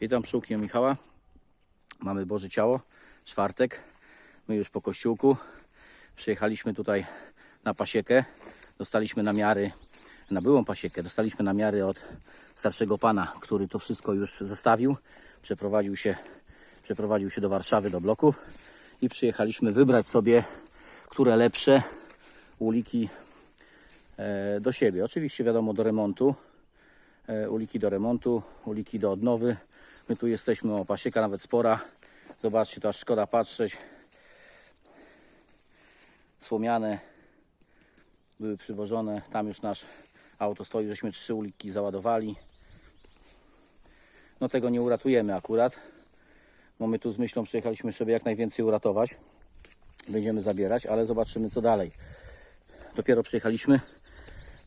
Witam u Michała. Mamy Boże Ciało, czwartek. My już po kościółku. Przyjechaliśmy tutaj na pasiekę. Dostaliśmy namiary, na byłą pasiekę, dostaliśmy namiary od starszego pana, który to wszystko już zostawił. Przeprowadził się, przeprowadził się do Warszawy, do bloków i przyjechaliśmy wybrać sobie, które lepsze uliki e, do siebie. Oczywiście wiadomo do remontu. E, uliki do remontu, uliki do odnowy. My tu jesteśmy, o pasieka nawet spora. Zobaczcie, to aż szkoda patrzeć. Słomiane były przywożone. Tam już nasz auto stoi, żeśmy trzy uliki załadowali. No tego nie uratujemy akurat. Bo my tu z myślą przyjechaliśmy, żeby jak najwięcej uratować. Będziemy zabierać, ale zobaczymy co dalej. Dopiero przyjechaliśmy.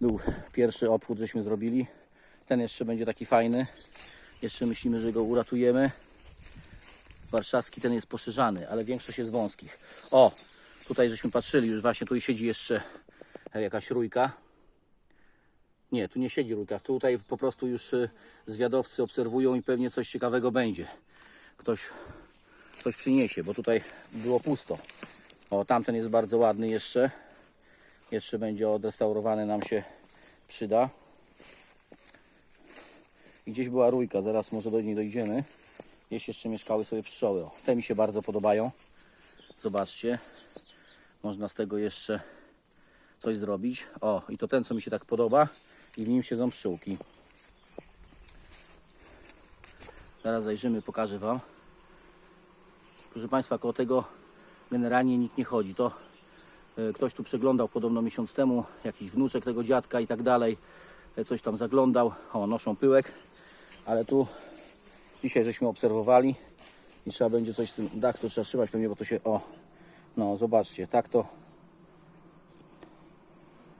Był pierwszy obchód, żeśmy zrobili. Ten jeszcze będzie taki fajny. Jeszcze myślimy, że go uratujemy. Warszawski ten jest poszerzany, ale większość jest wąskich. O, tutaj żeśmy patrzyli, już właśnie tu siedzi jeszcze e, jakaś rójka. Nie, tu nie siedzi rójka. Tutaj po prostu już y, zwiadowcy obserwują i pewnie coś ciekawego będzie. Ktoś coś przyniesie, bo tutaj było pusto. O, tamten jest bardzo ładny jeszcze. Jeszcze będzie odrestaurowany, nam się przyda. I gdzieś była rójka, zaraz może do niej dojdziemy. Gdzieś jeszcze mieszkały sobie pszczoły. O, te mi się bardzo podobają. Zobaczcie. Można z tego jeszcze coś zrobić. O, i to ten, co mi się tak podoba. I w nim siedzą pszczółki. Zaraz zajrzymy, pokażę Wam. Proszę Państwa, koło tego generalnie nikt nie chodzi. To e, ktoś tu przeglądał podobno miesiąc temu, jakiś wnuczek tego dziadka i tak dalej. E, Coś tam zaglądał. O, noszą pyłek. Ale tu dzisiaj żeśmy obserwowali i trzeba będzie coś z tym dach to trzeba trzymać pewnie, bo to się o no zobaczcie, tak to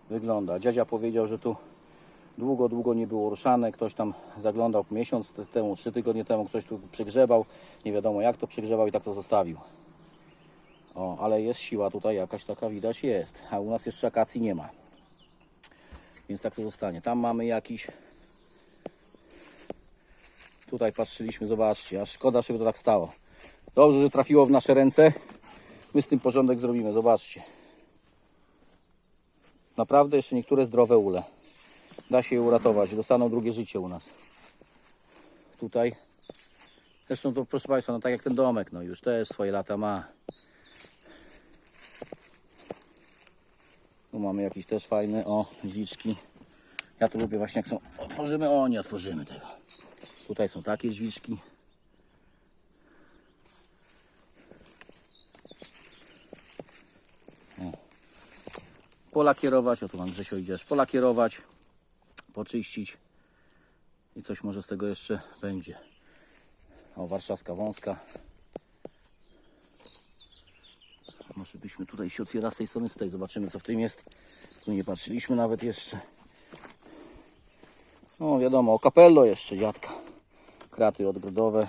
wygląda. Dziadzia powiedział, że tu długo, długo nie było ruszane. Ktoś tam zaglądał miesiąc temu, trzy tygodnie temu, ktoś tu przegrzebał. Nie wiadomo jak to przegrzebał i tak to zostawił. O, ale jest siła tutaj jakaś taka widać jest. A u nas jeszcze akacji nie ma. Więc tak to zostanie. Tam mamy jakiś Tutaj patrzyliśmy, zobaczcie, aż szkoda, żeby to tak stało. Dobrze, że trafiło w nasze ręce. My z tym porządek zrobimy, zobaczcie. Naprawdę jeszcze niektóre zdrowe ule. Da się je uratować, dostaną drugie życie u nas. Tutaj. Zresztą to proszę Państwa, no tak jak ten domek, no już też swoje lata ma. Tu mamy jakiś też fajny, o, drzwiczki. Ja tu lubię właśnie jak są, otworzymy, o nie otworzymy tego. Tutaj są takie drzwiczki. O. Polakierować, o tu mam Grzesio idziesz, polakierować, poczyścić i coś może z tego jeszcze będzie. O, warszawska wąska. Może byśmy tutaj się otwiera z tej strony, z tej zobaczymy co w tym jest. Tu nie patrzyliśmy nawet jeszcze. No wiadomo, o kapello jeszcze dziadka. Kraty odgrodowe.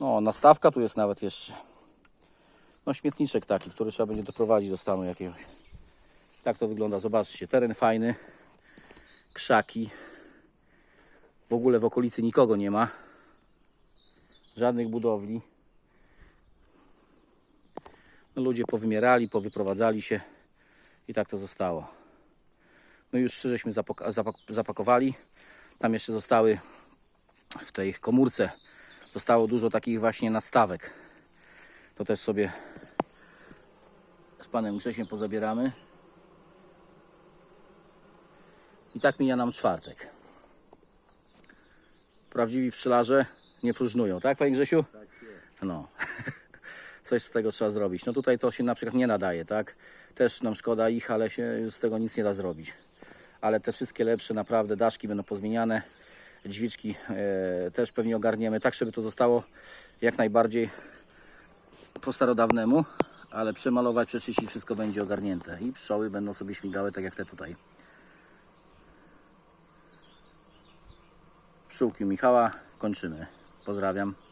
No, nastawka tu jest nawet jeszcze. No, śmietniczek taki, który trzeba będzie doprowadzić do stanu jakiegoś. Tak to wygląda, zobaczcie. Teren fajny. Krzaki. W ogóle w okolicy nikogo nie ma. Żadnych budowli. No, ludzie powymierali, powyprowadzali się i tak to zostało. My już trzy żeśmy zapakowali. Tam jeszcze zostały w tej komórce zostało dużo takich właśnie nadstawek. To też sobie z panem Grzesiem pozabieramy. I tak mija nam czwartek. Prawdziwi pszczelarze nie próżnują, tak panie Grzesiu? No. Coś z tego trzeba zrobić. No tutaj to się na przykład nie nadaje, tak? Też nam szkoda ich, ale się z tego nic nie da zrobić ale te wszystkie lepsze naprawdę daszki będą pozmieniane drzwiczki e, też pewnie ogarniemy. Tak żeby to zostało jak najbardziej po starodawnemu ale przemalować, przeczyścić wszystko będzie ogarnięte. I pszczoły będą sobie śmigały tak jak te tutaj. Pszczółki Michała kończymy. Pozdrawiam